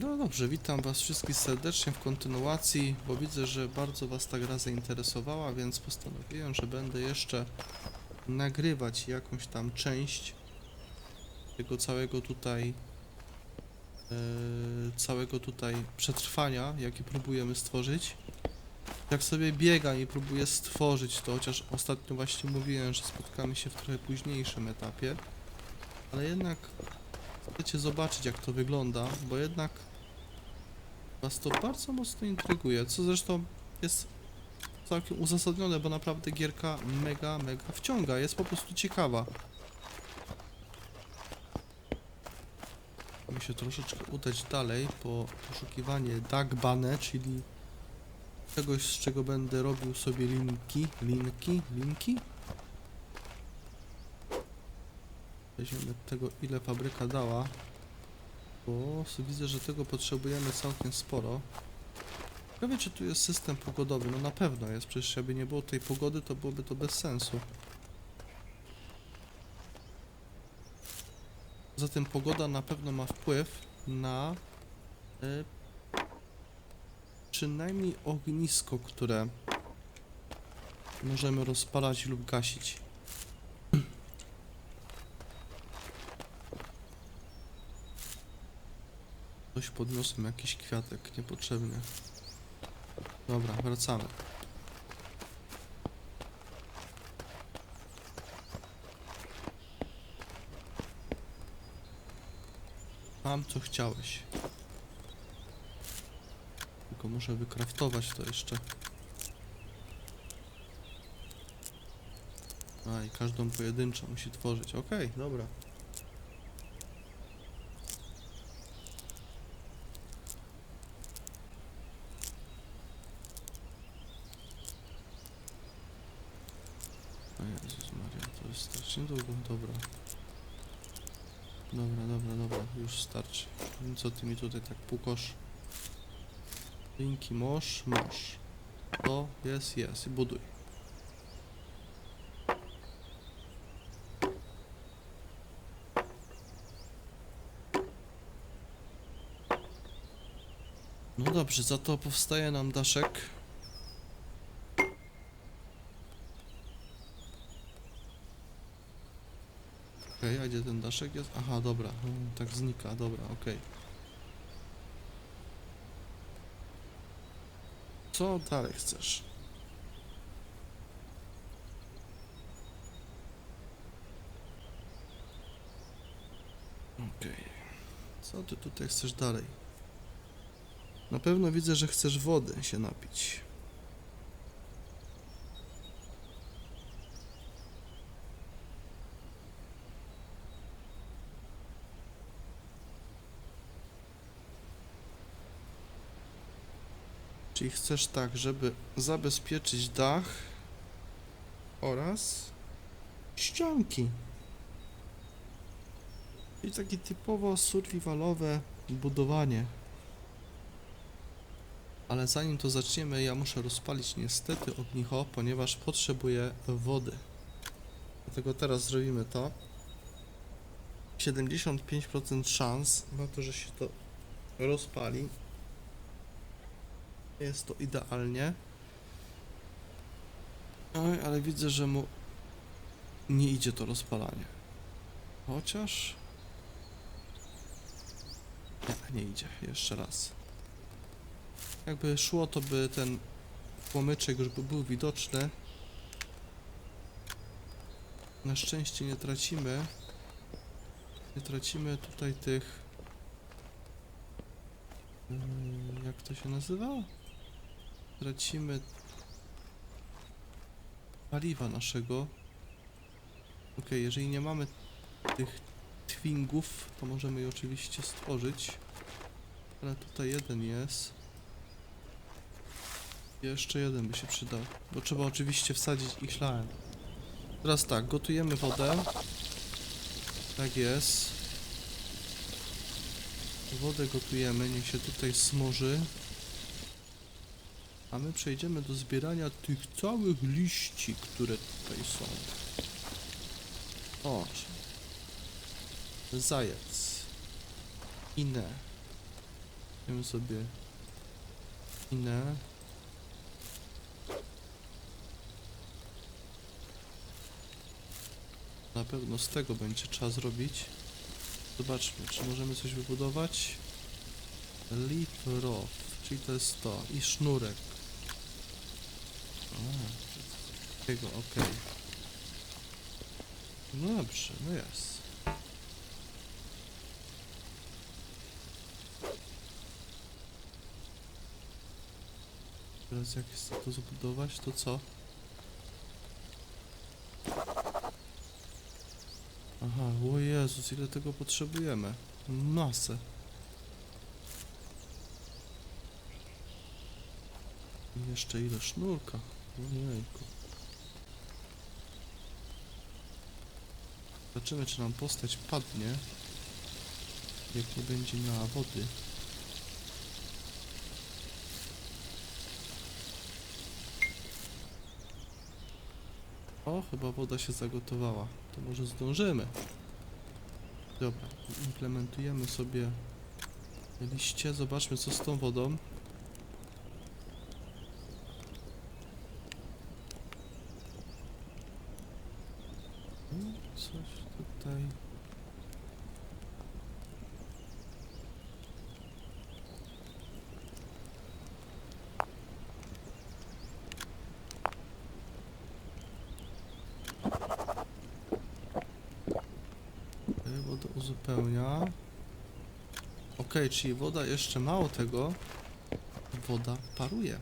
No dobrze, witam Was wszystkich serdecznie w kontynuacji, bo widzę, że bardzo Was ta gra zainteresowała, więc postanowiłem, że będę jeszcze nagrywać jakąś tam część tego całego tutaj e, całego tutaj przetrwania, jakie próbujemy stworzyć. Jak sobie biegam i próbuję stworzyć to, chociaż ostatnio właśnie mówiłem, że spotkamy się w trochę późniejszym etapie, ale jednak chcecie zobaczyć jak to wygląda, bo jednak Was to bardzo mocno intryguje, co zresztą jest całkiem uzasadnione, bo naprawdę gierka mega, mega wciąga, jest po prostu ciekawa. Mi się troszeczkę udać dalej po poszukiwanie Dagbane, czyli czegoś, z czego będę robił sobie linki, linki, linki. Weźmiemy tego, ile fabryka dała. Bo widzę, że tego potrzebujemy całkiem sporo. Ciekawe, czy tu jest system pogodowy. No na pewno jest, przecież jakby nie było tej pogody, to byłoby to bez sensu. Zatem pogoda na pewno ma wpływ na y, przynajmniej ognisko, które możemy rozpalać lub gasić. Coś podniosłem, jakiś kwiatek niepotrzebny. Dobra, wracamy. Mam co chciałeś. Tylko muszę wykraftować to jeszcze. A i każdą pojedynczo musi tworzyć. Okej, dobra. O Jezus Maria, to jest strasznie długo. Dobra. Dobra, dobra, dobra. Już starczy. Co ty mi tutaj tak pukosz? Linki mosz, mosz. To jest, jest. I buduj. No dobrze, za to powstaje nam daszek. Okej, a gdzie ten daszek jest? Aha, dobra, mm, tak znika, dobra, okej. Co dalej chcesz? Okej. Co ty tutaj chcesz dalej? Na pewno widzę, że chcesz wody się napić. Czyli chcesz tak, żeby zabezpieczyć dach oraz ścianki. Czyli takie typowo survivalowe budowanie. Ale zanim to zaczniemy, ja muszę rozpalić niestety ognicho, ponieważ potrzebuję wody. Dlatego teraz zrobimy to. 75% szans na to, że się to rozpali. Jest to idealnie. Oj, ale widzę, że mu nie idzie to rozpalanie. Chociaż... Nie, nie idzie. Jeszcze raz. Jakby szło, to by ten płomyczek już by był widoczny. Na szczęście nie tracimy. Nie tracimy tutaj tych... Yy, Jak to się nazywa? Tracimy paliwa naszego. Ok, jeżeli nie mamy tych twingów, to możemy je oczywiście stworzyć. Ale tutaj jeden jest. Jeszcze jeden by się przydał, bo trzeba oczywiście wsadzić ich szlałem. Teraz tak, gotujemy wodę. Tak jest. Wodę gotujemy, niech się tutaj smoży. A my przejdziemy do zbierania tych całych liści, które tutaj są. O, zajec. Inne. Weźmiemy sobie inne. Na pewno z tego będzie trzeba zrobić. Zobaczmy, czy możemy coś wybudować. Leaf row, czyli to jest to. I sznurek. A, tego, ok. No dobrze, no jest. Teraz jak chcę to zbudować, to co? Aha, o Jezus, ile tego potrzebujemy? Masę. I jeszcze ile sznurka. Ojejku. Zobaczymy, czy nam postać padnie. Jak nie będzie miała wody. O, chyba woda się zagotowała. To może zdążymy. Dobra, implementujemy sobie liście. Zobaczmy, co z tą wodą. Hmm, Coś tutaj. Okej, Woda uzupełnia. Ok, czyli woda jeszcze mało tego. Woda paruje.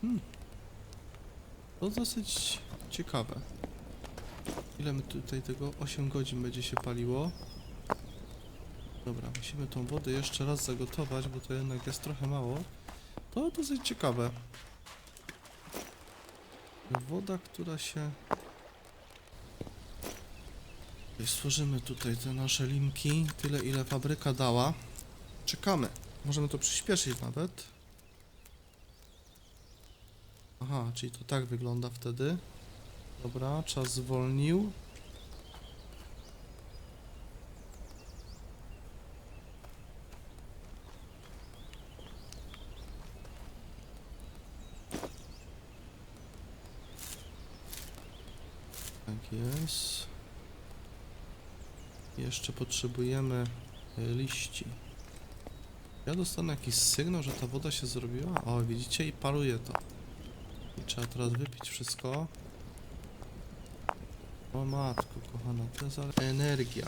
Hmm. To dosyć ciekawe. Ile my tutaj tego? 8 godzin będzie się paliło. Dobra, musimy tą wodę jeszcze raz zagotować, bo to jednak jest trochę mało. To dosyć ciekawe. Woda, która się... Stworzymy tutaj te nasze linki, tyle ile fabryka dała. Czekamy. Możemy to przyspieszyć nawet. Aha, czyli to tak wygląda wtedy. Dobra, czas zwolnił. Tak jest. Jeszcze potrzebujemy e, liści. Ja dostanę jakiś sygnał, że ta woda się zrobiła. O, widzicie? I paruje to. I trzeba teraz wypić wszystko. O matko, kochana, to jest ale energia.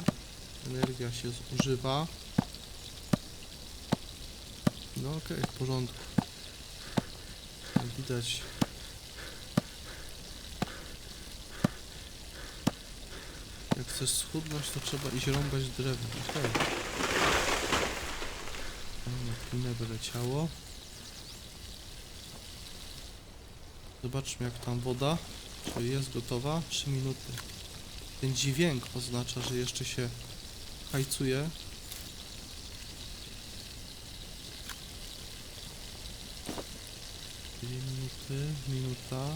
Energia się zużywa. No okej, w porządku. Widać. Chcesz schudnąć, to trzeba iść rąbać drewno. Okej. Okay. Na pinę wyleciało. Zobaczmy jak tam woda. Czy jest gotowa? 3 minuty. Ten dźwięk oznacza, że jeszcze się hajcuje. Dwie minuty, minuta.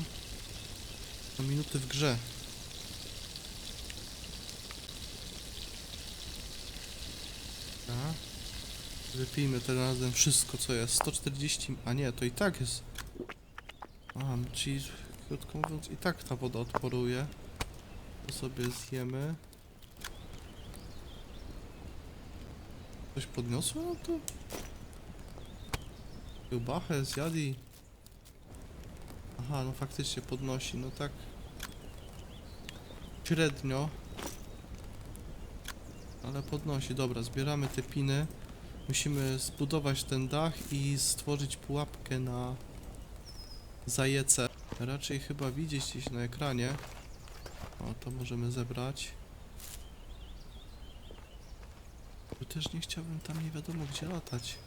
No minuty w grze. Wypijmy tym razem wszystko co jest. 140, a nie, to i tak jest. A, czyli krótko mówiąc i tak ta woda odporuje. To sobie zjemy. Coś podniosło no to? Kiełbachę zjadli. Aha, no faktycznie podnosi, no tak. Średnio. Ale podnosi, dobra, zbieramy te piny. Musimy zbudować ten dach i stworzyć pułapkę na zajece. Raczej chyba widzieć gdzieś na ekranie. O, to możemy zebrać. Bo też nie chciałbym tam nie wiadomo gdzie latać.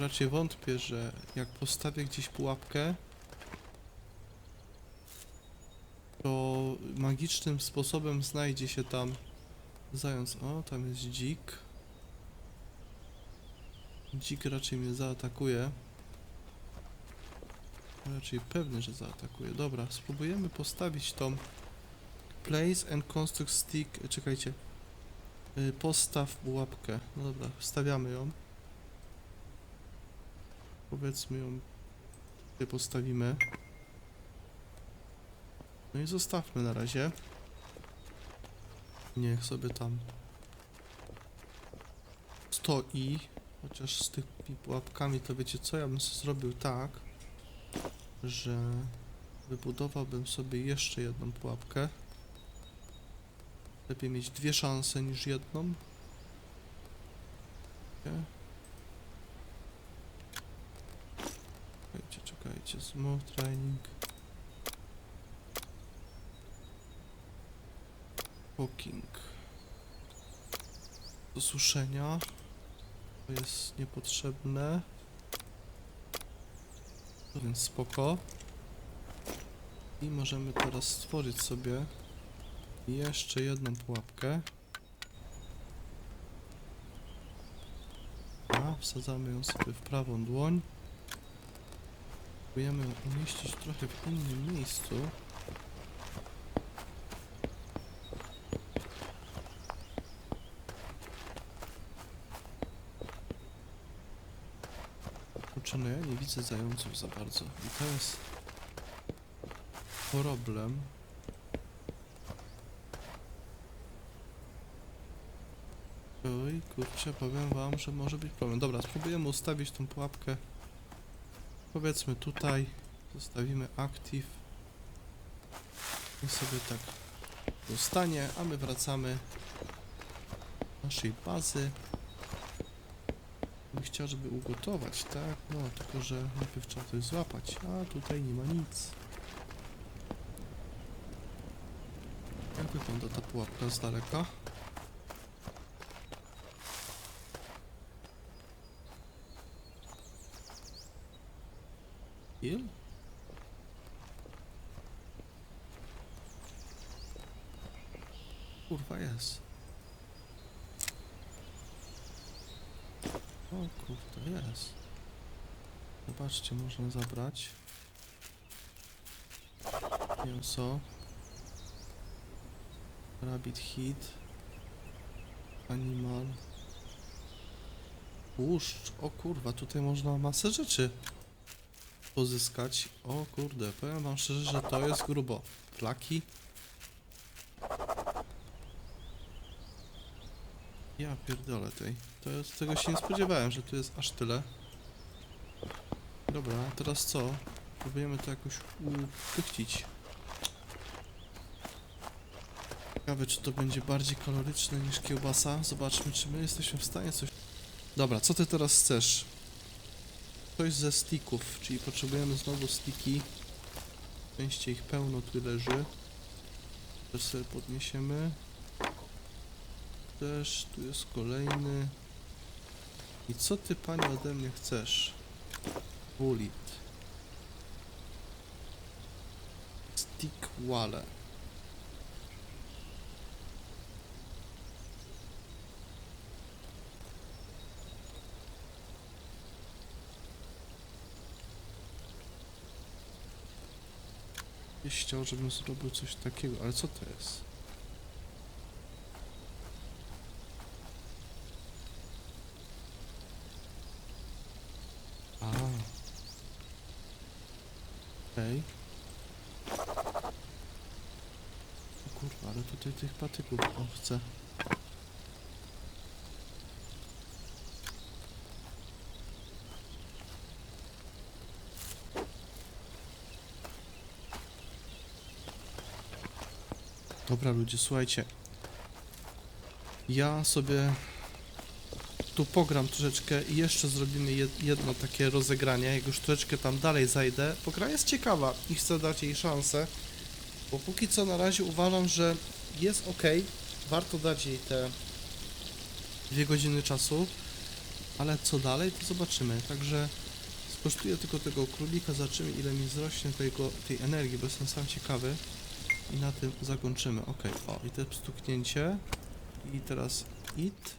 Raczej wątpię, że jak postawię gdzieś pułapkę, to magicznym sposobem znajdzie się tam zając. O, tam jest dzik. Dzik raczej mnie zaatakuje. Raczej pewny, że zaatakuje. Dobra, spróbujemy postawić tą place and construct stick. Czekajcie. Y, Postaw pułapkę. No dobra, stawiamy ją. Powiedzmy ją. Tutaj postawimy. No i zostawmy na razie. Niech sobie tam stoi. Chociaż z tymi pułapkami to wiecie co, ja bym zrobił tak, że wybudowałbym sobie jeszcze jedną pułapkę. Lepiej mieć dwie szanse niż jedną. Nie? Czekajcie. Smooth training. Poking. Do suszenia. To jest niepotrzebne. Więc spoko. I możemy teraz stworzyć sobie jeszcze jedną pułapkę. A, wsadzamy ją sobie w prawą dłoń. Próbujemy umieścić trochę w innym miejscu. Kurczę, no ja nie widzę zająców za bardzo. I to jest problem. Oj, kurczę, powiem wam, że może być problem. Dobra, spróbujemy ustawić tą pułapkę. Powiedzmy tutaj. Zostawimy active. I sobie tak zostanie, a my wracamy do naszej bazy. Bym chciał, żeby ugotować, tak? No, tylko że najpierw trzeba coś złapać, a tutaj nie ma nic. Jak wygląda ta pułapka z daleka? Il? Kurwa jest. O kurde, jest. Zobaczcie, można zabrać. Mięso. Rabbit hit. Animal. Tłuszcz. O kurwa, tutaj można masę rzeczy pozyskać. O kurde, powiem wam szczerze, że to jest grubo. Flaki. Ja pierdolę tej. To jest, tego się nie spodziewałem, że tu jest aż tyle. Dobra, teraz co? Próbujemy to jakoś upychcić. Ciekawe, czy to będzie bardziej kaloryczne niż kiełbasa. Zobaczmy, czy my jesteśmy w stanie coś... Dobra, co ty teraz chcesz? Coś ze sticków, czyli potrzebujemy znowu stiki. Szczęście ich pełno tu leży. Też sobie podniesiemy. Też, tu jest kolejny. I co ty pani ode mnie chcesz? Bullet. Stick wale. Byś chciał, żebym zrobił coś takiego, ale co to jest? A. Okej. O kurwa, ale tutaj tych patyków on chce. Dobra ludzie, słuchajcie. Ja sobie tu pogram troszeczkę i jeszcze zrobimy jed jedno takie rozegranie. Jak już troszeczkę tam dalej zajdę, bo gra jest ciekawa i chcę dać jej szansę. Bo póki co na razie uważam, że jest ok. Warto dać jej te dwie godziny czasu. Ale co dalej, to zobaczymy. Także skosztuję tylko tego królika, zobaczymy ile mi wzrośnie tego, tej energii, bo jestem sam ciekawy. I na tym zakończymy. Ok, o i te stuknięcie. I teraz it.